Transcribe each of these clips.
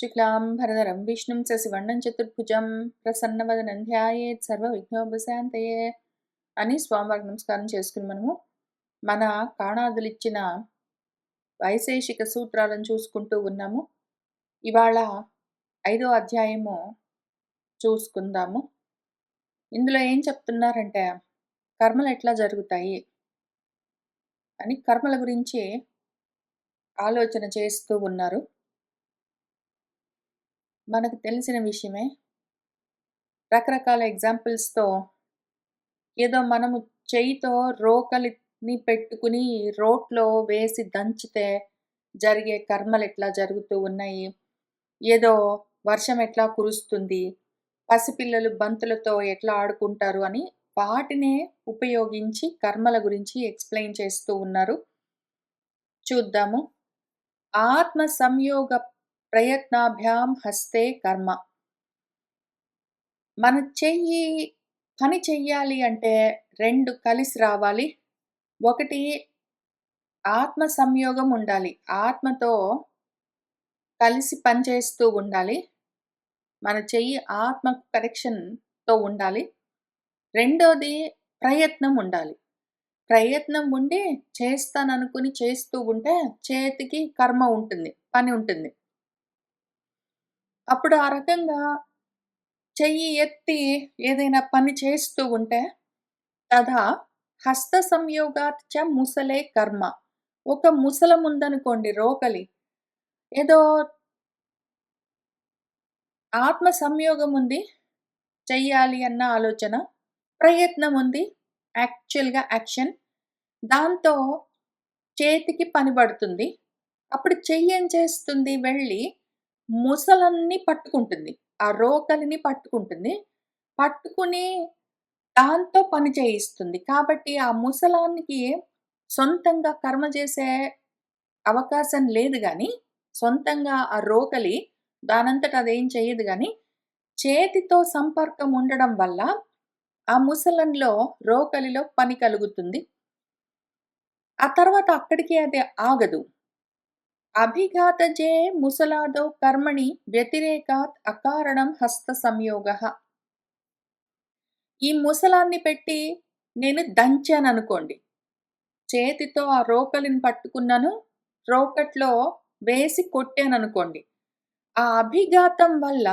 శుక్లాంబరధరం విష్ణుం శశివర్ణం చతుర్భుజం ప్రసన్నవదనం ధ్యాయేత్ సర్వ విఘ్నోపశాంతయే అని స్వామివారికి నమస్కారం చేసుకుని మనము మన కాణాదులిచ్చిన వైశేషిక సూత్రాలను చూసుకుంటూ ఉన్నాము. ఇవాళ ఐదో అధ్యాయము చూసుకుందాము. ఇందులో ఏం చెప్తున్నారంటే కర్మలు ఎట్లా జరుగుతాయి అని కర్మల గురించి ఆలోచన చేస్తూ ఉన్నారు. మనకు తెలిసిన విషయమే. రకరకాల ఎగ్జాంపుల్స్తో ఏదో మనము చేయితో రోకలిని పెట్టుకుని రోట్లో వేసి దంచితే జరిగే కర్మలు ఎట్లా జరుగుతూ ఉన్నాయి. ఏదో వర్షం ఎట్లా కురుస్తుంది. పసిపిల్లలు బంతులతో ఎట్లా ఆడుకుంటారు అని వాటినే ఉపయోగించి కర్మల గురించి ఎక్స్ప్లెయిన్ చేస్తూ ఉన్నారు. చూద్దాము. ఆత్మ సంయోగ ప్రయత్నాభ్యాం హస్తే కర్మ. మన చెయ్యి పని చెయ్యాలి అంటే రెండు కలిసి రావాలి. ఒకటి ఆత్మ సంయోగం ఉండాలి. ఆత్మతో కలిసి పనిచేస్తూ ఉండాలి. మన చెయ్యి ఆత్మ కరెక్షన్తో ఉండాలి. రెండోది ప్రయత్నం ఉండాలి. ప్రయత్నం ఉండి చేస్తాననుకుని చేస్తూ ఉంటే చేతికి కర్మ ఉంటుంది పని ఉంటుంది. అప్పుడు ఆ రకంగా చెయ్యి ఎత్తి ఏదైనా పని చేస్తూ ఉంటే తదా హస్త సంయోగాత్ చ ముసలే కర్మ. ఒక ముసలం ఉందనుకోండి రోకలి. ఏదో ఆత్మ సంయోగం ఉంది చెయ్యాలి అన్న ఆలోచన ప్రయత్నం ఉంది యాక్చువల్గా యాక్షన్ దాంతో చేతికి పనిపడుతుంది అప్పుడు చెయ్యి ఏం చేస్తుంది? వెళ్ళి ముసలన్ని పట్టుకుంటుంది. ఆ రోకలిని పట్టుకుంటుంది. పట్టుకుని దాంతో పని చేయిస్తుంది. కాబట్టి ఆ ముసలానికి సొంతంగా కర్మ చేసే అవకాశం లేదు కానీ సొంతంగా ఆ రోకలి దానంతట అదేం చేయదు కానీ చేతితో సంపర్కం ఉండడం వల్ల ఆ ముసలంలో రోకలిలో పని కలుగుతుంది. ఆ తర్వాత అక్కడికి అది ఆగదు. అభిఘాతజే ముసలాదో కర్మణి వ్యతిరేకాత్ అకారణం హస్త సంయోగ ఈ ముసలాన్ని పెట్టి నేను దంచాను అనుకోండి చేతితో ఆ రోకలిని పట్టుకున్నాను రోకట్లో వేసి కొట్టాను అనుకోండి ఆ అభిఘాతం వల్ల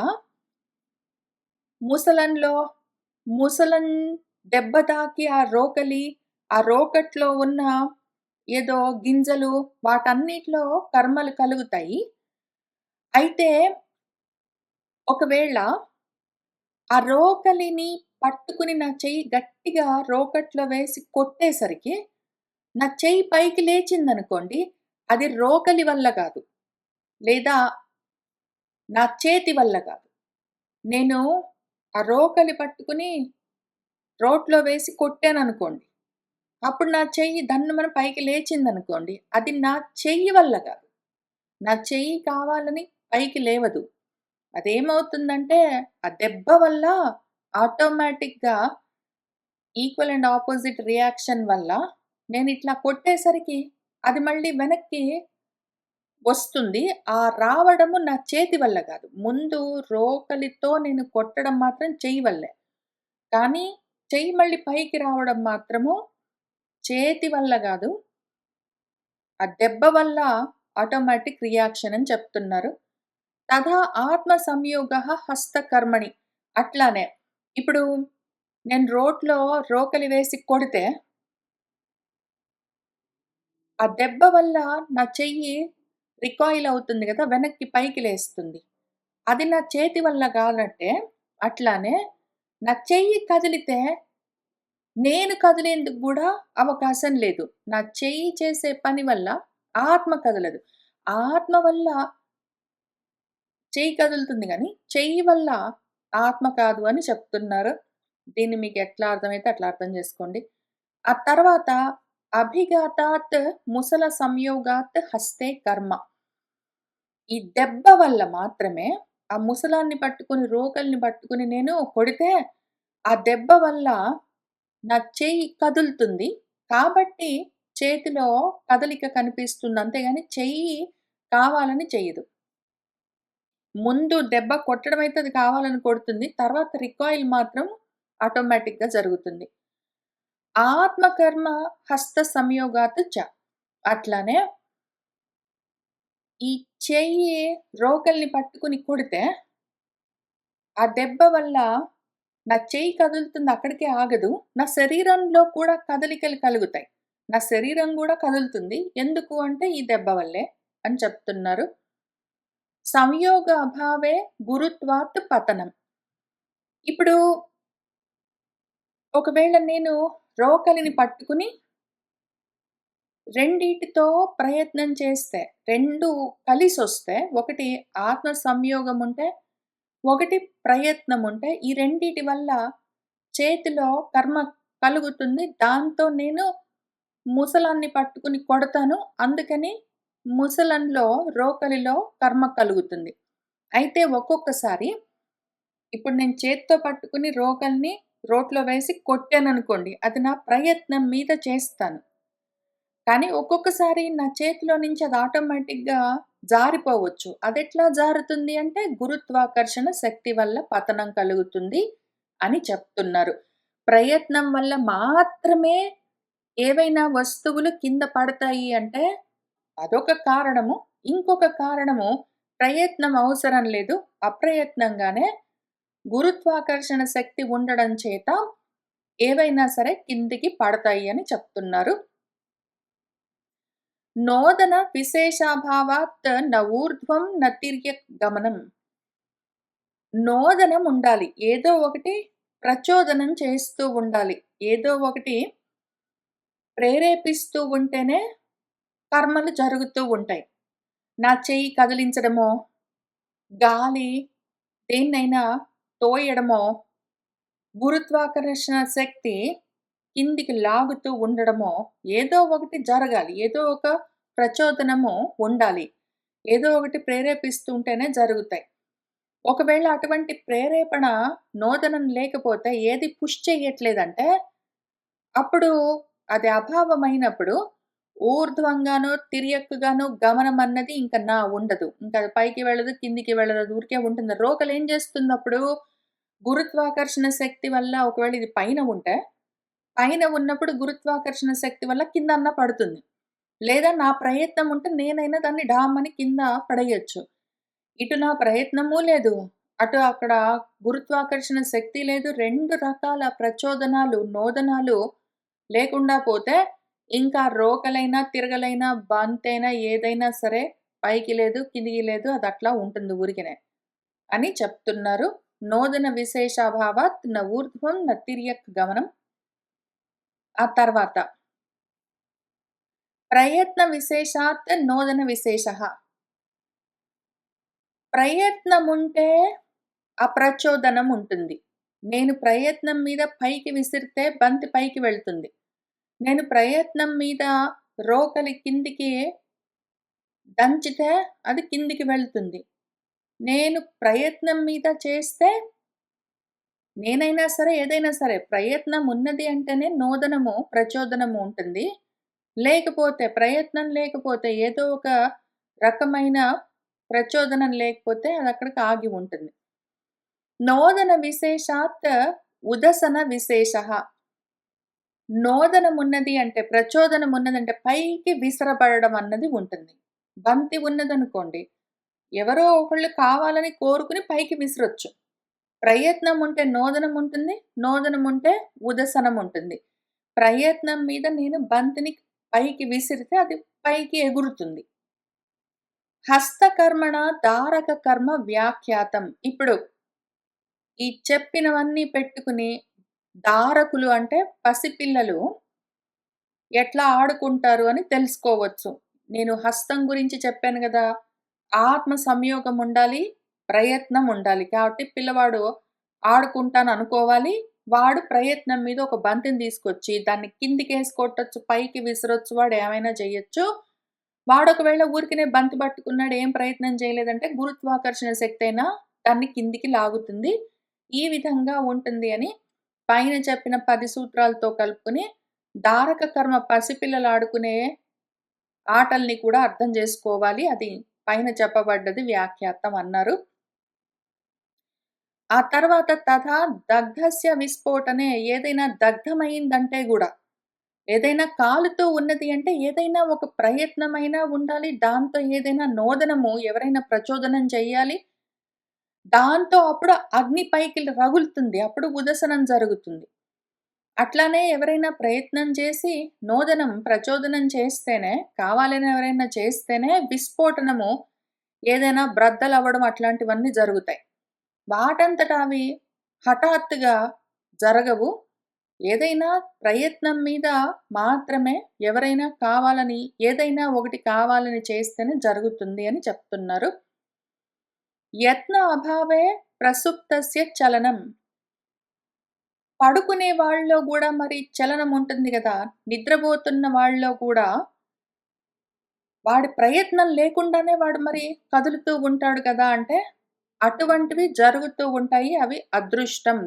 ముసలంలో ముసలం దెబ్బ తాకి ఆ రోకలి ఆ రోకట్లో ఉన్న ఏదో గింజలు వాటన్నిటిలో కర్మలు కలుగుతాయి. అయితే ఒకవేళ ఆ రోకలిని పట్టుకుని నా చెయ్యి గట్టిగా రోకట్లో వేసి కొట్టేసరికి నా చెయ్యి పైకి లేచిందనుకోండి అది రోకలి వల్ల కాదు. లేదా నా చేతి వల్ల కాదు. నేను ఆ రోకలి పట్టుకుని రోట్లో వేసి కొట్టాను అనుకోండి అప్పుడు నా చెయ్యి దన్నుమని పైకి లేచిందనుకోండి అది నా చెయ్యి వల్ల కాదు. నా చెయ్యి కావాలని పైకి లేవదు. అదేమవుతుందంటే ఆ దెబ్బ వల్ల ఆటోమేటిక్గా ఈక్వల్ అండ్ ఆపోజిట్ రియాక్షన్ వల్ల నేను ఇట్లా కొట్టేసరికి అది మళ్ళీ వెనక్కి వస్తుంది. ఆ రావడము నా చేతి వల్ల కాదు. ముందు రోకలితో నేను కొట్టడం మాత్రం చెయ్యి వల్లే. కానీ చెయ్యి మళ్ళీ పైకి రావడం మాత్రము చేతి వల్ల కాదు ఆ దెబ్బ వల్ల ఆటోమేటిక్ రియాక్షన్ అని చెప్తున్నారు. తథా ఆత్మ సంయోగ హస్తకర్మణి. అట్లానే ఇప్పుడు నేను రోడ్లో రోకలి వేసి కొడితే ఆ దెబ్బ వల్ల నా చెయ్యి రికాయిల్ అవుతుంది కదా వెనక్కి పైకి లేస్తుంది. అది నా చేతి వల్ల కాదంటే అట్లానే నా చెయ్యి కదిలితే నేను కదిలేందుకు కూడా అవకాశం లేదు. నా చెయ్యి చేసే పని వల్ల ఆత్మ కదలదు. ఆత్మ వల్ల చెయ్యి కదులుతుంది కానీ చెయ్యి వల్ల ఆత్మ కాదు అని చెప్తున్నారు. దీన్ని మీకు ఎట్లా అర్థమైతే అట్లా అర్థం చేసుకోండి. ఆ తర్వాత అభిఘాతాత్ ముసల సంయోగాత్ హస్తే కర్మ. ఈ దెబ్బ వల్ల మాత్రమే ఆ ముసలాన్ని పట్టుకుని రోకల్ని పట్టుకుని నేను కొడితే ఆ దెబ్బ వల్ల నా చెయ్యి కదులుతుంది కాబట్టి చేతిలో కదలిక కనిపిస్తుంది అంతేగాని చెయ్యి కావాలని చేయదు ముందు దెబ్బ కొట్టడం అయితే అది కావాలని కొడుతుంది. తర్వాత రికాయిల్ మాత్రం ఆటోమేటిక్‌గా జరుగుతుంది. ఆత్మకర్మ హస్త సంయోగాత్ చ. అట్లానే ఈ చెయ్యి రోకల్ని పట్టుకుని కొడితే ఆ దెబ్బ వల్ల నా చెయ్యి కదులుతుంది అక్కడికే ఆగదు. నా శరీరంలో కూడా కదలికలు కలుగుతాయి. నా శరీరం కూడా కదులుతుంది. ఎందుకు అంటే ఈ దెబ్బ వల్లే అని చెప్తున్నారు. సంయోగ అభావే గురుత్వాత్ పతనం. ఇప్పుడు ఒకవేళ నేను రోకలిని పట్టుకుని రెండిటితో ప్రయత్నం చేస్తే, 2 కలిసొస్తే, ఒకటి ఆత్మ సంయోగం ఉంటే, ఒకటి ప్రయత్నం ఉంటే, ఈ రెండిటి వల్ల చేతిలో కర్మ కలుగుతుంది. దాంతో నేను ముసలాన్ని పట్టుకుని కొడతాను. అందుకని ముసలంలో, రోకలిలో కర్మ కలుగుతుంది. అయితే ఒక్కొక్కసారి ఇప్పుడు నేను చేత్తో పట్టుకుని రోకలిని రోట్లో వేసి కొట్టాననుకోండి. అది నా ప్రయత్నం మీద చేస్తాను. కానీ ఒక్కొక్కసారి నా చేతిలో నుంచి అది ఆటోమేటిక్‌గా జారిపోవచ్చు. అదెట్లా జారుతుంది అంటే గురుత్వాకర్షణ శక్తి వల్ల పతనం కలుగుతుంది అని చెప్తున్నారు. ప్రయత్నం వల్ల మాత్రమే ఏవైనా వస్తువులు కింద పడతాయి అంటే అదొక కారణము. ఇంకొక కారణము ప్రయత్నం అవసరం లేదు. అప్రయత్నంగానే గురుత్వాకర్షణ శక్తి ఉండడం చేత ఏవైనా సరే కిందికి పడతాయి అని చెప్తున్నారు. నోదన విశేషాభావాత్ న ఊర్ధ్వం గమనం. నోదనం ఉండాలి. ఏదో ఒకటి ప్రచోదనం చేస్తూ ఉండాలి. ఏదో ఒకటి ప్రేరేపిస్తూ ఉంటేనే కర్మలు జరుగుతూ ఉంటాయి. నా చెయ్యి కదిలించడమో, గాలి దేన్నైనా తోయడమో, గురుత్వాకర్షణ శక్తి కిందికి లాగుతూ ఉండడమో ఏదో ఒకటి జరగాలి. ఏదో ఒక ప్రచోదనము ఉండాలి. ఏదో ఒకటి ప్రేరేపిస్తుంటేనే జరుగుతాయి. ఒకవేళ అటువంటి ప్రేరేపణ నోదనం లేకపోతే ఏది పుష్ చేయట్లేదంటే అప్పుడు అది అభావమైనప్పుడు ఊర్ధ్వంగానో, తిర్యక్కుగానో గమనం అన్నది ఇంకా నా ఉండదు. ఇంకా అది పైకి వెళ్ళదు, కిందికి వెళ్ళదు. ఊరికే ఉంటుంది. రోకలు ఏం చేస్తుందప్పుడు గురుత్వాకర్షణ శక్తి వల్ల ఒకవేళ ఇది పైన ఉంటే, పైన ఉన్నప్పుడు గురుత్వాకర్షణ శక్తి వల్ల కింద అన్న పడుతుంది. లేదా నా ప్రయత్నం ఉంటే నేనైనా దాన్ని డామని కింద పడేయొచ్చు. ఇటు నా ప్రయత్నము లేదు. అటు అక్కడ గురుత్వాకర్షణ శక్తి లేదు. రెండు రకాల ప్రచోదనాలు, నోదనాలు లేకుండా పోతే ఇంకా రోకలైనా, తిరగలైనా, బంతైనా ఏదైనా సరే పైకి లేదు, కిందికి లేదు. అది అట్లా ఉంటుంది ఊరికినే అని చెప్తున్నారు. నోదన విశేషాభావాత్ న ఊర్ధ్వం న తిర్యక్ గమనం. ఆ తర్వాత ప్రయత్న విశేషాత్ నోదన విశేషః. ప్రయత్నముంటే అప్రచోదనం ఉంటుంది. నేను ప్రయత్నం మీద పైకి విసిరితే బంతి పైకి వెళ్తుంది. నేను ప్రయత్నం మీద రోకలి కిందికి దంచితే అది కిందికి వెళ్తుంది. నేను ప్రయత్నం మీద చేస్తే నేనైనా సరే, ఏదైనా సరే ప్రయత్నం ఉన్నది అంటేనే నోదనము, ప్రచోదనము ఉంటుంది. లేకపోతే ప్రయత్నం లేకపోతే ఏదో ఒక రకమైన ప్రచోదనం లేకపోతే అది అక్కడికి ఆగి ఉంటుంది. నోదన విశేషాత్ ఉదసన విశేష నోదనం ఉన్నది అంటే, ప్రచోదనం ఉన్నదంటే పైకి విసరబడడం అన్నది ఉంటుంది. బంతి ఉన్నదనుకోండి, ఎవరో ఒకళ్ళు కావాలని కోరుకుని పైకి విసిరొచ్చు ప్రయత్నం ఉంటే నోదనం ఉంటుంది. నోదనం ఉంటే ఉదసనం ఉంటుంది. ప్రయత్నం మీద నేను బంతిని పైకి విసిరితే అది పైకి ఎగురుతుంది. హస్తకర్మణ ధారక కర్మ వ్యాఖ్యాతం. ఇప్పుడు ఈ చెప్పినవన్నీ పెట్టుకుని దారకులు అంటే పసిపిల్లలు ఎట్లా ఆడుకుంటారు అని తెలుసుకోవచ్చు. నేను హస్తం గురించి చెప్పాను కదా ఆత్మ సంయోగం ఉండాలి. ప్రయత్నం ఉండాలి. కాబట్టి పిల్లవాడు ఆడుకుంటాను అనుకోవాలి. వాడు ప్రయత్నం మీద ఒక బంతిని తీసుకొచ్చి దాన్ని కిందికి వేసుకొట్టచ్చు పైకి విసరొచ్చు, వాడు ఏమైనా చేయొచ్చు. వాడు ఒకవేళ ఊరికినే బంతి పట్టుకున్నాడు, ఏం ప్రయత్నం చేయలేదంటే గురుత్వాకర్షణ శక్తి అయినా దాన్ని కిందికి లాగుతుంది. ఈ విధంగా ఉంటుంది అని పైన చెప్పిన పది సూత్రాలతో కలుపుకొని దారక కర్మ పసిపిల్లలు ఆడుకునే ఆటల్ని కూడా అర్థం చేసుకోవాలి. అది పైన చెప్పబడ్డది వ్యాఖ్యాతం అన్నారు. ఆ తర్వాత తథా దగ్ధస్య విస్ఫోటనే ఏదైనా దగ్ధమైందంటే కూడా ఏదైనా కాలుతో ఉన్నది అంటే ఏదైనా ఒక ప్రయత్నమైనా ఉండాలి. దాంతో ఏదైనా నోదనము ఎవరైనా ప్రచోదనం చేయాలి దాంతో అప్పుడు అగ్ని పైకి రగులుతుంది. అప్పుడు ఉదసనం జరుగుతుంది. అట్లానే ఎవరైనా ప్రయత్నం చేసి నోదనం, ప్రచోదనం చేస్తేనే కావాలని ఎవరైనా చేస్తేనే విస్ఫోటనము ఏదైనా బ్రద్దలవ్వడం అట్లాంటివన్నీ జరుగుతాయి. వాటంతట అవి హఠాత్తుగా జరగవు. ఏదైనా ప్రయత్నం మీద మాత్రమే ఎవరైనా కావాలని ఏదైనా ఒకటి కావాలని చేస్తేనే జరుగుతుంది అని చెప్తున్నారు. యత్న అభావే ప్రసుప్తస్య చలనం. పడుకునే వాళ్ళలో కూడా మరి చలనం ఉంటుంది కదా నిద్రపోతున్న వాళ్ళలో కూడా వాడి ప్రయత్నం లేకుండానే వాడు మరి కదులుతూ ఉంటాడు కదా! అంటే అటువంటివి జరుగుతూ ఉంటాయి. అవి అదృష్టం.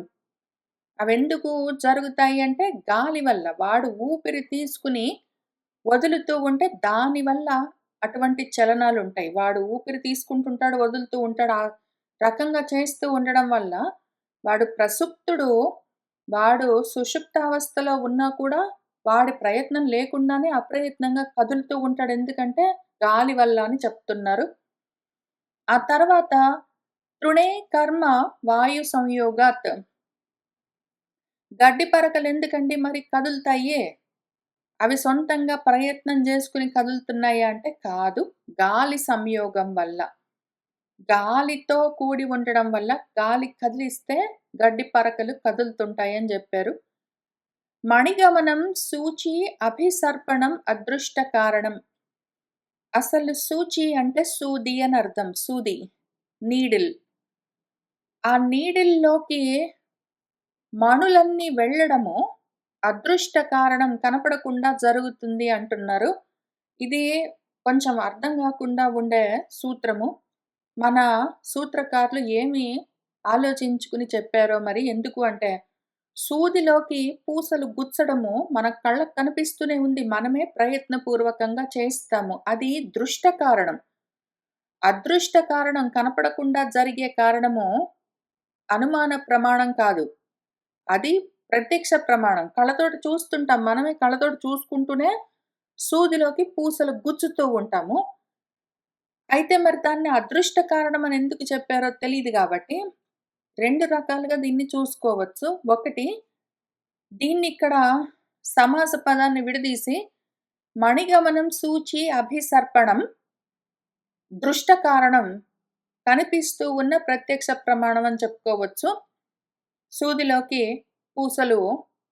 అవెందుకు జరుగుతాయి అంటే గాలి వల్ల. వాడు ఊపిరి తీసుకుని వదులుతూ ఉంటే దానివల్ల అటువంటి చలనాలు ఉంటాయి వాడు ఊపిరి తీసుకుంటుంటాడు, వదులుతూ ఉంటాడు. ఆ రకంగా చేస్తూ ఉండడం వల్ల వాడు ప్రసుప్తుడు వాడు సుషుప్తావస్థలో ఉన్నా కూడా వాడి ప్రయత్నం లేకుండానే అప్రయత్నంగా కదులుతూ ఉంటాడు. ఎందుకంటే గాలి వల్ల అని చెప్తున్నారు. ఆ తర్వాత తృణే కర్మ వాయు సంయోగాత్. గడ్డి పరకలెందుకండి మరి కదులుతాయే అవి సొంతంగా ప్రయత్నం చేసుకుని కదులుతున్నాయా అంటే కాదు. గాలి సంయోగం వల్ల. గాలితో కూడి ఉండడం వల్ల గాలి కదిలిస్తే గడ్డి పరకలు కదులుతుంటాయని చెప్పారు మణిగమనం సూచి అభిసర్పణం అదృష్ట కారణం. అసలు సూచి అంటే సూది అని అర్థం. సూది. నీడిల్. ఆ నీడిల్‌లోకి మణులన్నీ వెళ్ళడము అదృష్ట కారణం కనపడకుండా జరుగుతుంది అంటున్నారు. ఇది కొంచెం అర్థం కాకుండా ఉండే సూత్రము. మన సూత్రకారులు ఏమి ఆలోచించుకుని చెప్పారో మరి ఎందుకు అంటే, సూదిలోకి పూసలు గుచ్చడము మన కళ్ళకు కనిపిస్తూనే ఉంది. మనమే ప్రయత్నపూర్వకంగా చేస్తాము. అది దృష్ట కారణం. అదృష్ట కారణం కనపడకుండా జరిగే కారణము అనుమాన ప్రమాణం కాదు. అది ప్రత్యక్ష ప్రమాణం. కళ్ళతోటి చూస్తుంటాం. మనమే కళ్ళతోటి చూసుకుంటూనే సూదిలోకి పూసలు గుచ్చుతూ ఉంటాము. అయితే మరి దాన్ని అదృష్ట కారణం అని ఎందుకు చెప్పారో తెలియదు కాబట్టి రెండు రకాలుగా దీన్ని చూసుకోవచ్చు. ఒకటి దీన్ని ఇక్కడ సమాస పదాన్ని విడదీసి మణిగమనం సూచి అభిసర్పణం దృష్ట కారణం కనిపిస్తూ ఉన్న ప్రత్యక్ష ప్రమాణం అని చెప్పుకోవచ్చు. సూదిలోకి పూసలు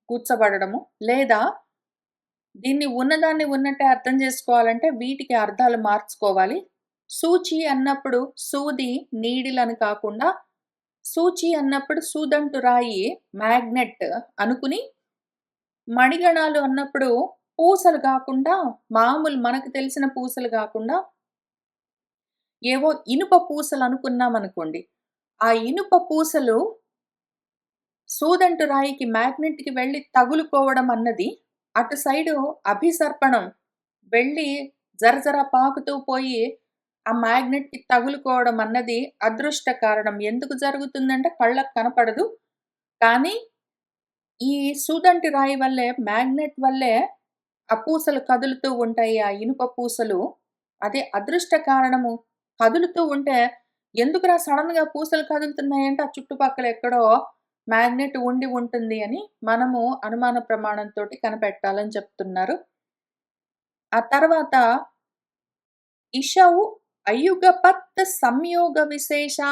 కూర్చబడము లేదా దీన్ని ఉన్నదాన్ని ఉన్నట్టే అర్థం చేసుకోవాలంటే వీటికి అర్థాలు మార్చుకోవాలి. సూచి అన్నప్పుడు సూది, నీడిలని కాకుండా సూచి అన్నప్పుడు సూదంటు రాయి, మ్యాగ్నెట్ అనుకుని, మణిగణాలు అన్నప్పుడు పూసలు కాకుండా మామూలు మనకు తెలిసిన పూసలు కాకుండా ఏవో ఇనుప పూసలు అనుకున్నామనుకోండి. ఆ ఇనుప పూసలు సూదంటు రాయికి మ్యాగ్నెట్‌కి వెళ్ళి తగులుకోవడం అన్నది అటు సైడు అభిసర్పణం వెళ్ళి జరజర పాకుతూ పోయి ఆ మ్యాగ్నెట్‌కి తగులుకోవడం అన్నది అదృష్ట కారణం. ఎందుకు జరుగుతుందంటే కళ్ళకు కనపడదు. కానీ ఈ సూదంటి రాయి వల్లే మ్యాగ్నెట్ వల్లే ఆ పూసలు కదులుతూ ఉంటాయి. ఆ ఇనుప పూసలు. అదే అదృష్ట కారణము. కదులుతూ ఉంటే ఎందుకురా సడన్గా పూసలు కదులుతున్నాయంటే ఆ చుట్టుపక్కల ఎక్కడో మ్యాగ్నెట్ ఉండి ఉంటుంది అని మనము అనుమాన ప్రమాణంతో కనిపెట్టాలని చెప్తున్నారు. ఆ తర్వాత ఇషౌ అయుగపత్ సంయోగ విశేషా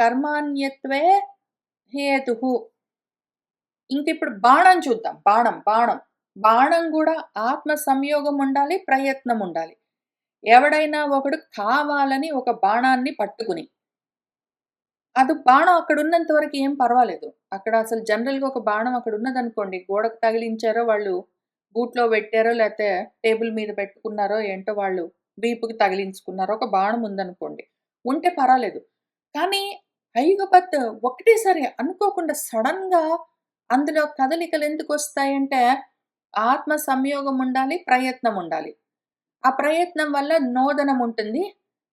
కర్మాన్యత్వే హేతు ఇంక ఇంకిప్పుడు బాణం చూద్దాం. బాణం, బాణం. బాణం కూడా ఆత్మ సంయోగం ఉండాలి, ప్రయత్నం ఉండాలి. ఎవడైనా ఒకడు కావాలని ఒక బాణాన్ని పట్టుకుని అది బాణం అక్కడున్నంత వరకు ఏం పర్వాలేదు. అక్కడ అసలు జనరల్‌గా ఒక బాణం అక్కడ ఉన్నదనుకోండి, గోడకు తగిలించారో వాళ్ళు బూట్లో పెట్టారో లేకపోతే టేబుల్ మీద పెట్టుకున్నారో ఏంటో వాళ్ళు వీపుకి తగిలించుకున్నారో ఒక బాణం ఉందనుకోండి. ఉంటే పర్వాలేదు. కానీ అయుగపత్ ఒకటేసారి అనుకోకుండా సడన్గా అందులో కదలికలు ఎందుకొస్తాయంటే ఆత్మ సంయోగం ఉండాలి, ప్రయత్నం ఉండాలి. ఆ ప్రయత్నం వల్ల నోదనం ఉంటుంది.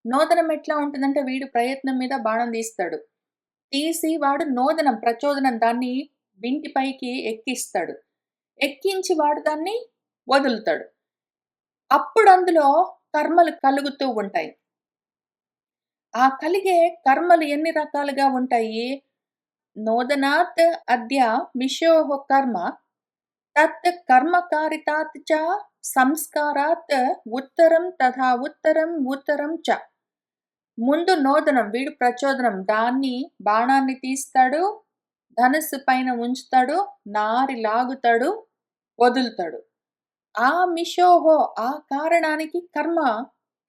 నోదనం ఎట్లా ఉంటుందంటే వీడు ప్రయత్నం మీద బాణం తీస్తాడు. తీసి వాడు నోదనం, ప్రచోదనం దాన్ని వింటి పైకి ఎక్కిస్తాడు. ఎక్కించి వాడు దాన్ని వదులుతాడు. అప్పుడు అందులో కర్మలు కలుగుతూ ఉంటాయి. ఆ కలిగే కర్మలు ఎన్ని రకాలుగా ఉంటాయి? నోదనాత్ అద్య మిషోః కర్మ తత్ కర్మకారితాత్ చ సంస్కారాత్ ఉత్తరం తథా ఉత్తరం ఉత్తరం చ. ముందు నోదనం వీడు ప్రచోదనం దాన్ని బాణాన్ని తీస్తాడు. ధనుస్సు పైన ఉంచుతాడు. నారి లాగుతాడు. వదులుతాడు. ఆ మిషోహో ఆ కారణానికి కర్మ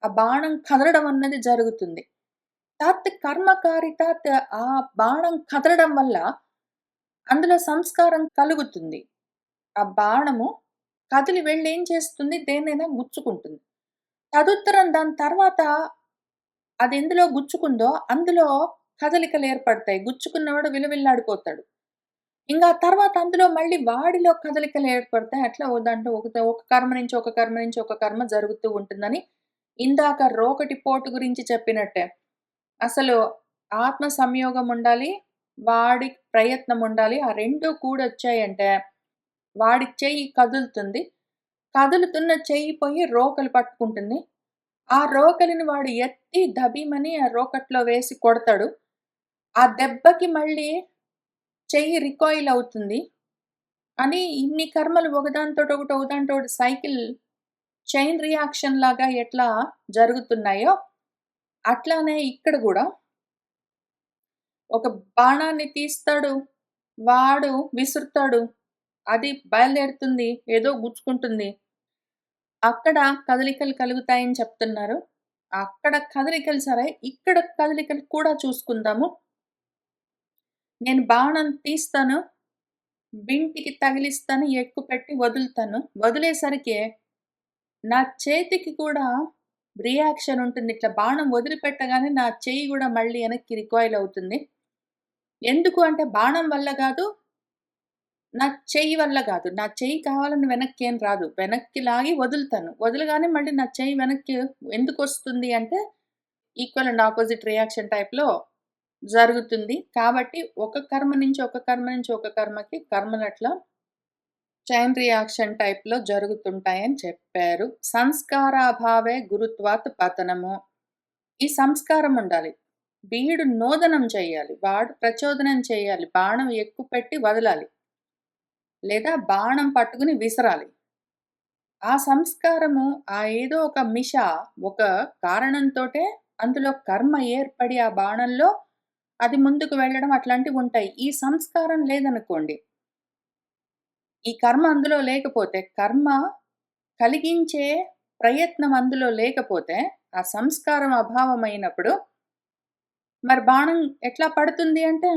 ఆ బాణం కదలడం అన్నది జరుగుతుంది. తత్ కర్మకారితాత్ ఆ బాణం కదలడం వల్ల అందులో సంస్కారం కలుగుతుంది. ఆ బాణము కదిలి వెళ్ళి ఏం చేస్తుంది? దేన్నైనా గుచ్చుకుంటుంది. తదుత్తరం దాని తర్వాత అది ఎందులో గుచ్చుకుందో అందులో కదలికలు ఏర్పడతాయి. గుచ్చుకున్నవాడు విలువిల్లాడిపోతాడు ఇంకా తర్వాత అందులో మళ్ళీ వాడిలో కదలికలు ఏర్పడతాయి. అట్లా ఓ దాంట్లో ఒక ఒక కర్మ నుంచి ఒక కర్మ నుంచి ఒక కర్మ జరుగుతూ ఉంటుందని ఇందాక రోకటి పోటు గురించి చెప్పినట్టే. అసలు ఆత్మ సంయోగం ఉండాలి. వాడి ప్రయత్నం ఉండాలి. ఆ 2 కూడొచ్చాయంటే వాడి చెయ్యి కదులుతుంది. కదులుతున్న చెయ్యి పోయి రోకలు పట్టుకుంటుంది. ఆ రోకలిని వాడు ఎత్తి దబీమని ఆ రోకట్లో వేసి కొడతాడు. ఆ దెబ్బకి మళ్ళీ చెయ్యి రికాయిల్ అవుతుంది. అని ఇన్ని కర్మలు ఒకదానితో ఒకటి ఒకదానితోటి సైకిల్ చైన్ రియాక్షన్ లాగా ఎట్లా జరుగుతున్నాయో అట్లానే ఇక్కడ కూడా ఒక బాణాన్ని తీస్తాడు. వాడు విసురుతాడు. అది బయలుదేరుతుంది. ఏదో గుచ్చుకుంటుంది. అక్కడ కదలికలు కలుగుతాయని చెప్తున్నారు. అక్కడ కదలికలు సరే ఇక్కడ కదలికలు కూడా చూసుకుందాము. నేను బాణం తీస్తాను. బింటికి తగిలిస్తాను. ఎక్కుపెట్టి వదులుతాను. వదిలేసరికి నా చేతికి కూడా రియాక్షన్ ఉంటుంది. ఇట్లా బాణం వదిలిపెట్టగానే నా చెయ్యి కూడా మళ్ళీ వెనక్కి రికాయిల్ అవుతుంది. ఎందుకు అంటే బాణం వల్ల కాదు నా చెయ్యి వల్ల కాదు నా చెయ్యి కావాలని వెనక్కి ఏం రాదు. వెనక్కి లాగి వదులుతాను. వదులుగానే మళ్ళీ నా చెయ్యి వెనక్కి ఎందుకు వస్తుంది అంటే ఈక్వల్ అండ్ ఆపోజిట్ రియాక్షన్ టైప్‌లో జరుగుతుంది. కాబట్టి ఒక కర్మ నుంచి ఒక కర్మ నుంచి ఒక కర్మకి కర్మలట్లా చైన్ రియాక్షన్ టైప్‌లో జరుగుతుంటాయని చెప్పారు. సంస్కారాభావే గురుత్వాత్ పతనము. ఈ సంస్కారం ఉండాలి. వీడు నోదనం చేయాలి. వాడు ప్రచోదనం చేయాలి. బాణం ఎక్కుపెట్టి వదలాలి. లేదా బాణం పట్టుకుని విసరాలి. ఆ సంస్కారము ఆ ఏదో ఒక మిష ఒక కారణంతోటే అందులో కర్మ ఏర్పడి ఆ బాణంలో అది ముందుకు వెళ్ళడం అట్లాంటివి ఉంటాయి ఈ సంస్కారం లేదనుకోండి ఈ కర్మ అందులో లేకపోతే కర్మ కలిగించే ప్రయత్నం అందులో లేకపోతే ఆ సంస్కారం అభావమైనప్పుడు మరి బాణం ఎట్లా పడుతుంది అంటే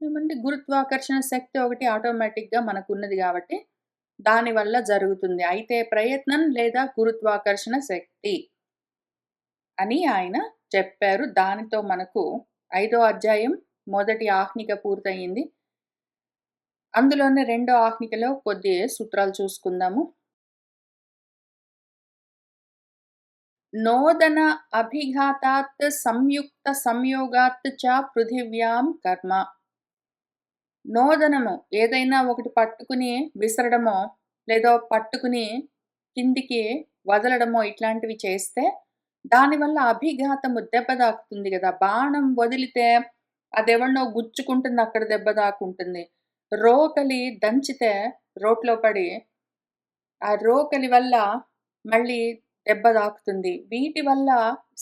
ఏమంటే గురుత్వాకర్షణ శక్తి ఒకటి ఆటోమేటిక్‌గా మనకున్నది కాబట్టి దానివల్ల జరుగుతుంది. అయితే ప్రయత్నం లేదా గురుత్వాకర్షణ శక్తి అని ఆయన చెప్పారు. దానితో మనకు ఐదో అధ్యాయం మొదటి ఆహ్నిక పూర్తయింది. అందులోనే రెండో ఆహ్నికలో కొద్ది సూత్రాలు చూసుకుందాము. నోదన అభిఘాతాత్ సంయుక్త సంయోగాత్ చ పృథివ్యాం కర్మ. నోదనము ఏదైనా ఒకటి పట్టుకుని విసరడమో, లేదో పట్టుకుని కిందికి వదలడమో ఇట్లాంటివి చేస్తే దానివల్ల అభిఘాతము దెబ్బ తాకుతుంది కదా బాణం వదిలితే అదెవడినో గుచ్చుకుంటుంది. అక్కడ దెబ్బ తాకుంటుంది. రోకలి దంచితే రోట్లో పడి ఆ రోకలి వల్ల మళ్ళీ దెబ్బ తాకుతుంది. వీటి వల్ల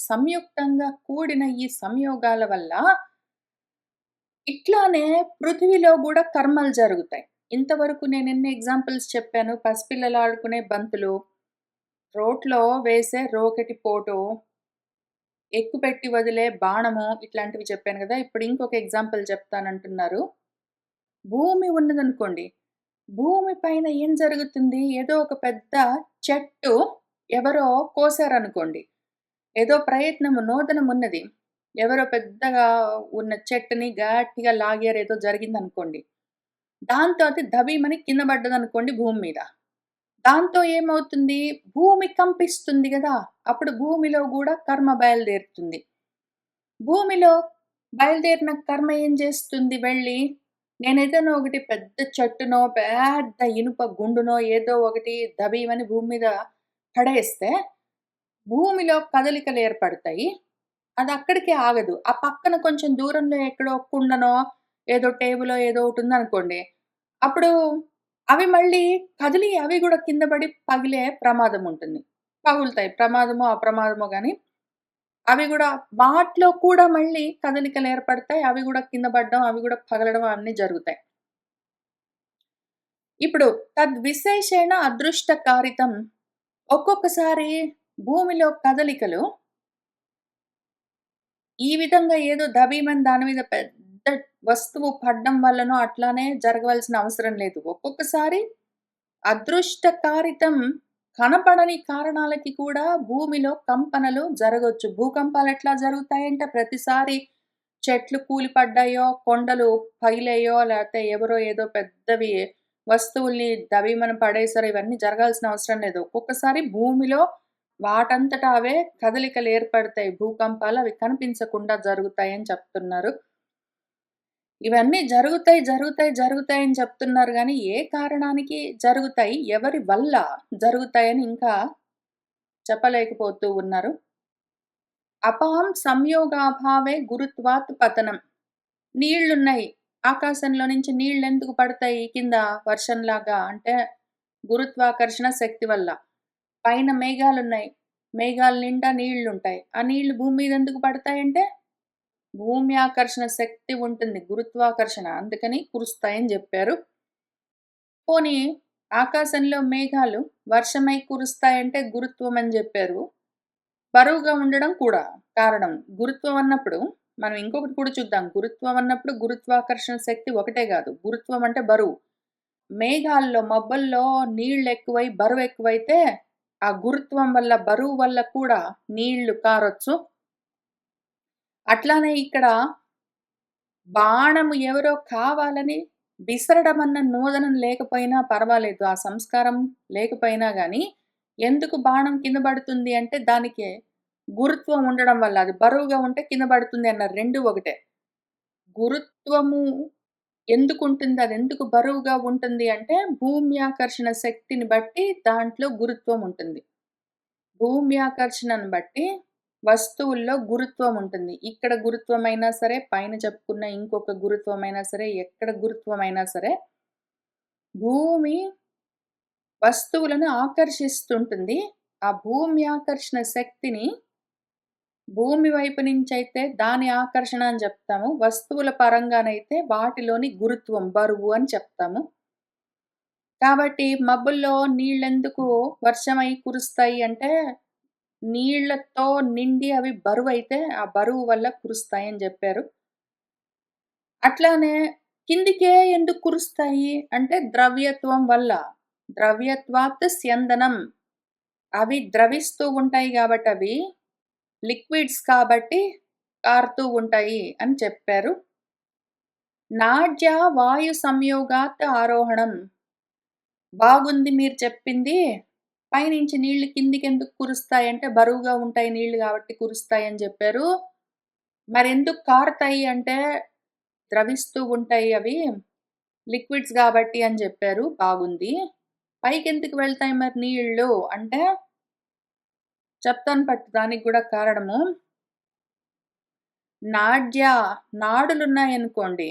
సంయుక్తంగా కూడిన ఈ సంయోగాల వల్ల ఇట్లానే పృథివీలో కూడా కర్మలు జరుగుతాయి. ఇంతవరకు నేను ఎన్ని ఎగ్జాంపుల్స్ చెప్పాను. పసిపిల్లలు ఆడుకునే బంతులు, రోట్లో వేసే రోకటి పోటు, ఎక్కుపెట్టి వదిలే బాణము ఇట్లాంటివి చెప్పాను కదా ఇప్పుడు ఇంకొక ఎగ్జాంపుల్ చెప్తానంటున్నారు. భూమి ఉన్నదనుకోండి. భూమి పైన ఏం జరుగుతుంది? ఏదో ఒక పెద్ద చెట్టు ఎవరో కోసారనుకోండి. ఏదో ప్రయత్నము నూతనం ఉన్నది. ఎవరో పెద్దగా ఉన్న చెట్టుని గట్టిగా లాగారు ఏదో జరిగిందనుకోండి. దాంతో అది దబీమని కింద పడ్డదనుకోండి భూమి మీద. దాంతో ఏమవుతుంది? భూమి కంపిస్తుంది కదా అప్పుడు భూమిలో కూడా కర్మ బయలుదేరుతుంది. భూమిలో బయలుదేరిన కర్మ ఏం చేస్తుంది వెళ్ళి, నేనేదైనా ఒకటి పెద్ద చెట్టునో, పెద్ద ఇనుప గుండునో ఏదో ఒకటి దబీమని భూమి మీద పడేస్తే, భూమిలో కదలికలు ఏర్పడతాయి. అది అక్కడికే ఆగదు. ఆ పక్కన కొంచెం దూరంలో ఎక్కడో కుండనో, ఏదో టేబులో ఏదో ఒకటుందనుకోండి. అప్పుడు అవి మళ్ళీ కదిలి అవి కూడా కింద పడి పగిలే ప్రమాదం ఉంటుంది. పగులుతాయి. ప్రమాదమో, అప్రమాదమో కానీ అవి కూడా వాటిలో కూడా మళ్ళీ కదలికలు ఏర్పడతాయి. అవి కూడా కింద పడడం, అవి కూడా పగలడం అన్నీ జరుగుతాయి. ఇప్పుడు తద్విశేషేణ అదృష్టకారితం ఒక్కొక్కసారి భూమిలో కదలికలు ఈ విధంగా ఏదో దబీమని దాని మీద పెద్ద వస్తువు పడడం వల్లనో అట్లానే జరగవలసిన అవసరం లేదు. ఒక్కొక్కసారి అదృష్టకారితం కనపడని కారణాలకి కూడా భూమిలో కంపనలు జరగవచ్చు భూకంపాలు ఎట్లా జరుగుతాయంటే ప్రతిసారి చెట్లు కూలిపడ్డాయో, కొండలు పగిలాయో, లేకపోతే ఎవరో ఏదో పెద్దవి వస్తువుల్ని దబీమని పడేసారో ఇవన్నీ జరగాల్సిన అవసరం లేదు. ఒక్కొక్కసారి భూమిలో వాటంతట అవే కదలికలు ఏర్పడతాయి. భూకంపాలు అవి కనిపించకుండా జరుగుతాయని చెప్తున్నారు. ఇవన్నీ జరుగుతాయి, జరుగుతాయి, జరుగుతాయని చెప్తున్నారు కానీ ఏ కారణానికి జరుగుతాయి, ఎవరి వల్ల జరుగుతాయని ఇంకా చెప్పలేకపోతూ ఉన్నారు. అపాం సంయోగాభావే గురుత్వాత్ పతనం. నీళ్ళున్నాయి. ఆకాశంలో నుంచి నీళ్ళు ఎందుకు పడతాయి కింద వర్షంలాగా అంటే, గురుత్వాకర్షణ శక్తి వల్ల. పైన మేఘాలున్నాయి. మేఘాల నిండా నీళ్ళుంటాయి. ఆ నీళ్ళు భూమి మీద ఎందుకు పడతాయంటే, భూమి ఆకర్షణ శక్తి ఉంటుంది. గురుత్వాకర్షణ. అందుకని కురుస్తాయని చెప్పారు పోనీ ఆకాశంలో మేఘాలు వర్షమై కురుస్తాయంటే గురుత్వం అని చెప్పారు బరువుగా ఉండడం కూడా కారణం. గురుత్వం అన్నప్పుడు మనం ఇంకొకటి కూడా చూద్దాం. గురుత్వం అన్నప్పుడు గురుత్వాకర్షణ శక్తి ఒకటే కాదు గురుత్వం అంటే బరువు. మేఘాల్లో, మబ్బుల్లో బరువు ఎక్కువైతే ఆ గురుత్వం వల్ల, బరువు వల్ల కూడా నీళ్ళు కారొచ్చు. అట్లానే ఇక్కడ బాణము ఎవరో కావాలని విసరడం అన్న నూదనం లేకపోయినా పర్వాలేదు. ఆ సంస్కారం లేకపోయినా కానీ ఎందుకు బాణం కింద పడుతుంది అంటే దానికి గురుత్వం ఉండడం వల్ల. అది బరువుగా ఉంటే కింద పడుతుంది అన్నారు. రెండు ఒకటే. గురుత్వము ఎందుకుంటుంది? ఎందుకు బరువుగా ఉంటుంది అంటే, భూమి ఆకర్షణ శక్తిని బట్టి దాంట్లో గురుత్వం ఉంటుంది. భూమి ఆకర్షణను బట్టి వస్తువుల్లో గురుత్వం ఉంటుంది. ఇక్కడ గురుత్వమైనా సరే, పైన చెప్పుకున్న ఇంకొక గురుత్వమైనా సరే, ఎక్కడ గురుత్వమైనా సరే, భూమి వస్తువులను ఆకర్షిస్తుంటుంది. ఆ భూమి ఆకర్షణ శక్తిని భూమి వైపు నుంచి అయితే దాని ఆకర్షణ అని చెప్తాము. వస్తువుల పరంగానైతే వాటిలోని గురుత్వం, బరువు అని చెప్తాము. కాబట్టి మబ్బుల్లో నీళ్ళెందుకు వర్షమై కురుస్తాయి అంటే, నీళ్ళతో నిండి అవి బరువైతే, ఆ బరువు వల్ల కురుస్తాయి అని చెప్పారు అట్లానే కిందికే ఎందుకు కురుస్తాయి అంటే, ద్రవ్యత్వం వల్ల. ద్రవ్యత్వాత్ స్యందనం. అవి ద్రవిస్తూ ఉంటాయి కాబట్టి అవి లిక్విడ్స్ కాబట్టి కారుతూ ఉంటాయి అని చెప్పారు. నాడ్య వాయు సంయోగాత్ ఆరోహణం. బాగుంది మీరు చెప్పింది. పైనుంచి నీళ్ళు కురుస్తాయి కురుస్తాయంటే, బరువుగా ఉంటాయి నీళ్ళు అని కురుస్తాయని మరి ఎందుకు కారుతాయి అంటే, ద్రవిస్తూ ఉంటాయి అవి. లిక్విడ్స్ కాబట్టి అని చెప్పారు బాగుంది. పైకెందుకు వెళ్తాయి మరి నీళ్ళు అంటే చెప్తాను పట్టు దానికి కారణము. నాడ్య నాడులున్నాయనుకోండి.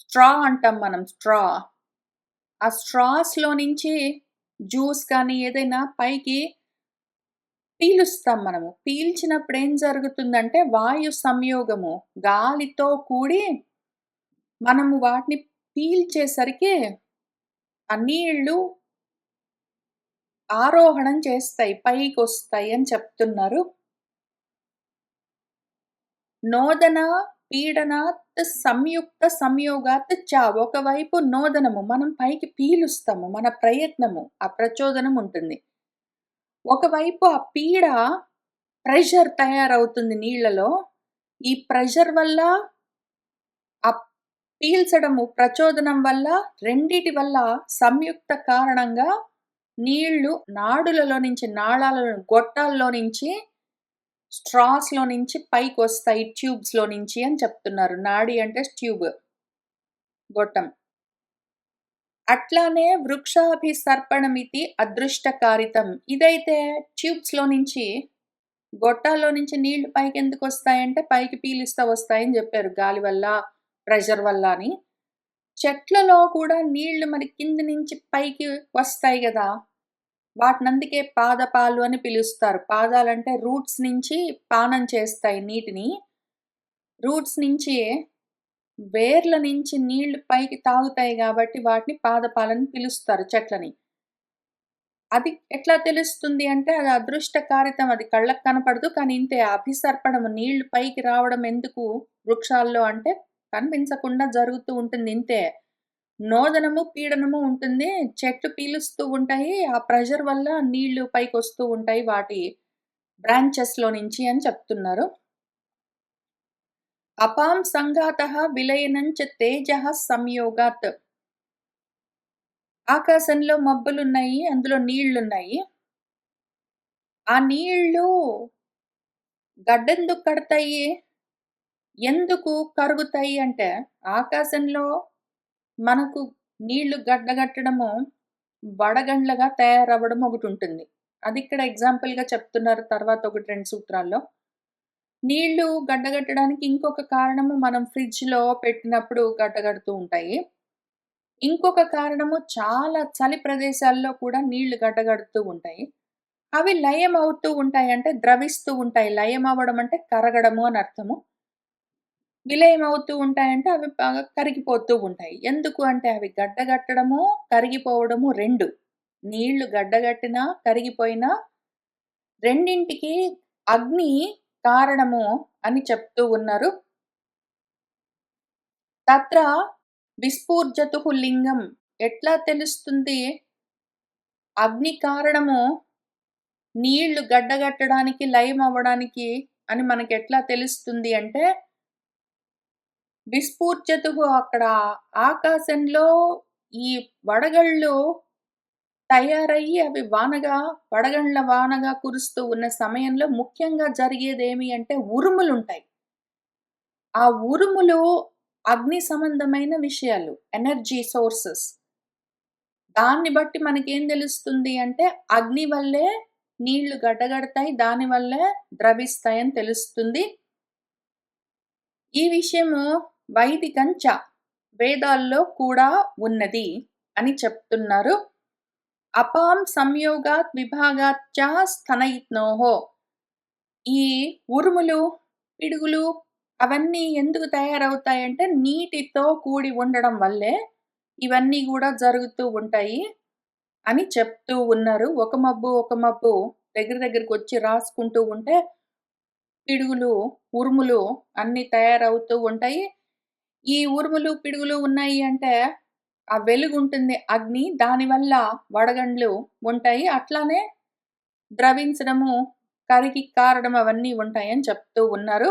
స్ట్రా అంటాం మనం స్ట్రా. ఆ స్ట్రాస్‌లో నుంచి జ్యూస్ కానీ ఏదైనా పైకి పీలుస్తాం మనము. పీల్చినప్పుడు ఏం జరుగుతుందంటే, వాయు సంయోగము గాలితో కూడి మనము వాటిని పీల్చేసరికి ఆ నీళ్ళు ఆరోహణం చేస్తాయి. పైకొస్తాయి అని చెప్తున్నారు. నోదన పీడనాత్ సంయుక్త సంయోగాత్ చ. ఒకవైపు నోదనము మనం పైకి పీలుస్తాము. మన ప్రయత్నము, ఆ ప్రచోదనం ఉంటుంది. ఒకవైపు ఆ పీడ ప్రెషర్ తయారవుతుంది నీళ్ళలో. ఈ ప్రెషర్ వల్ల ఆ పీల్చడము, ప్రచోదనం వల్ల రెండిటి వల్ల సంయుక్త కారణంగా నీళ్ళు నాడులలో నుంచి, నాళాలలో, గొట్టాల్లో నుంచి స్ట్రాస్‌లో నుంచి పైకి వస్తాయి ట్యూబ్స్‌లో నుంచి అని చెప్తున్నారు. నాడి అంటే ట్యూబ్. గొట్టం. అట్లానే వృక్షాభిసర్పణమితి అదృష్టకారితం. ఇదైతే ట్యూబ్స్‌లో నుంచి గొట్టాల్లో నుంచి నీళ్ళు వస్తాయంటే పైకి పీలిస్తా వస్తాయని చెప్పారు గాలి వల్ల, ప్రెషర్ వల్ల అని. చెట్లలో కూడా నీళ్ళు మరి కింది నుంచి పైకి వస్తాయి గదా! వాటినందుకే పాదపాలు అని పిలుస్తారు. పాదాలంటే రూట్స్ నుంచి పానం చేస్తాయి నీటిని. రూట్స్ నుంచి వేర్ల నుంచి నీళ్ళు పైకి తాగుతాయి కాబట్టి వాటిని పాదపాలని పిలుస్తారు చెట్లని. అది ఎట్లా తెలుస్తుంది అంటే అది అదృష్టకారితం. అది కళ్ళకు కనపడదు. కానీ ఇంతే అభిసర్పణము నీళ్ళు పైకి రావడం ఎందుకు వృక్షాల్లో అంటే కనిపించకుండా జరుగుతూ ఉంటుంది ఇంతే. నోదనము, పీడనము ఉంటుంది. చెట్లు పీలుస్తూ ఉంటాయి. ఆ ప్రెషర్ వల్ల నీళ్ళు వస్తూ ఉంటాయి వాటి బ్రాంచెస్‌లో నుంచి అని చెప్తున్నారు. అపాం సంఘాత విలయనం తేజ సంయోగాత్. ఆకాశంలో మబ్బులున్నాయి. అందులో నీళ్ళున్నాయి. ఆ నీళ్ళు గడ్డెందుకు కడతాయి? ఎందుకు కరుగుతాయి అంటే ఆకాశంలో మనకు నీళ్ళు గడ్డగట్టడము వడగండ్లగా తయారవ్వడం ఒకటి ఉంటుంది అది ఇక్కడ ఎగ్జాంపుల్‌గా చెప్తున్నారు తర్వాత 1, 2 సూత్రాల్లో. నీళ్ళు గడ్డగట్టడానికి ఇంకొక కారణము మనం ఫ్రిడ్జ్‌లో పెట్టినప్పుడు గడ్డగడుతూ ఉంటాయి. ఇంకొక కారణము చాలా చలి ప్రదేశాల్లో కూడా నీళ్ళు గడ్డగడుతూ ఉంటాయి. అవి లయం అవుతూ ఉంటాయి. అంటే ద్రవిస్తూ ఉంటాయి. లయం అవ్వడం అంటే కరగడము అని అర్థము. విలయం అవుతూ ఉంటాయంటే అవి బాగా కరిగిపోతూ ఉంటాయి. ఎందుకు అంటే అవి గడ్డగట్టడము, కరిగిపోవడము రెండు నీళ్ళు గడ్డగట్టినా, కరిగిపోయినా రెండింటికి అగ్ని కారణము అని చెప్తూ ఉన్నారు. తత్ర విస్ఫూర్జతు లింగం ఎట్లా తెలుస్తుంది? అగ్ని కారణము నీళ్ళు గడ్డగట్టడానికి, లయం అవ్వడానికి అని మనకెట్లా తెలుస్తుంది అంటే విస్ఫూర్జతుః అక్కడ ఆకాశంలో ఈ వడగళ్ళు తయారయ్యి అవి వానగా వడగండ్ల వానగా కురుస్తూ ఉన్న సమయంలో ముఖ్యంగా జరిగేదేమి అంటే ఉరుములు ఉంటాయి ఆ ఉరుములు అగ్ని సంబంధమైన విషయాలు. Energy sources. దాన్ని బట్టి మనకేం తెలుస్తుంది అంటే అగ్ని వల్లే నీళ్ళు గడ్డగడతాయి. దాని వల్లే ద్రవిస్తాయని తెలుస్తుంది. ఈ విషయము వైదికంచ వేదాల్లో కూడా ఉన్నది అని చెప్తున్నారు. అపాం సంయోగాత్ విభాగాత్ స్థనయిత్నోహో ఈ ఉరుములు, పిడుగులు అవన్నీ ఎందుకు తయారవుతాయంటే నీటితో కూడి ఉండడం వల్లే ఇవన్నీ కూడా జరుగుతూ ఉంటాయి అని చెప్తూ ఉన్నారు. ఒక మబ్బు, ఒక మబ్బు దగ్గర దగ్గరకు వచ్చి రాసుకుంటూ ఉంటే పిడుగులు, ఉరుములు అన్నీ తయారవుతూ ఉంటాయి. ఈ ఉరుములు, పిడుగులు ఉన్నాయి అంటే ఆ వెలుగు ఉంటుంది అగ్ని. దానివల్ల వడగండ్లు ఉంటాయి. అట్లానే ద్రవించడము, కరిగి కారడం అవన్నీ ఉంటాయని చెప్తూ ఉన్నారు.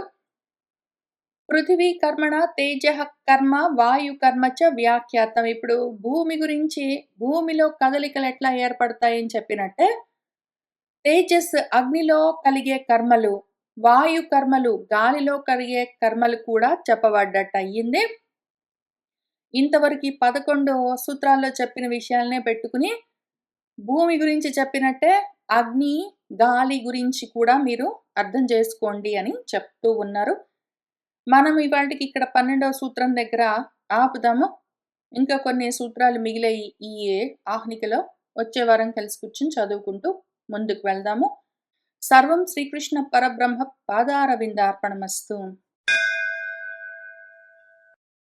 పృథివీ కర్మణ తేజ కర్మ వాయు కర్మ చ వ్యాఖ్యాతం. ఇప్పుడు భూమి గురించి భూమిలో కదలికలు ఎట్లా ఏర్పడతాయని చెప్పినట్టే తేజస్ అగ్నిలో కలిగే కర్మలు, వాయు కర్మలు గాలిలో కలిగే కర్మలు కూడా చెప్పబడ్డట్టయింది. ఇంతవరకు పదకొండు సూత్రాల్లో చెప్పిన విషయాలనే పెట్టుకుని భూమి గురించి చెప్పినట్టే అగ్ని, గాలి గురించి కూడా మీరు అర్థం చేసుకోండి అని చెప్తూ ఉన్నారు. మనం ఇవాల్టికి ఇక్కడ 12వ సూత్రం దగ్గర ఆపుదాము. ఇంకా కొన్ని సూత్రాలు మిగిలే ఈ ఆహ్నికలో. వచ్చే వారం కలిసి కూర్చొని చదువుకుంటూ ముందుకు వెళ్దాము. సర్వం శ్రీకృష్ణ పరబ్రహ్మ పాదారవిందార్పణమస్తు.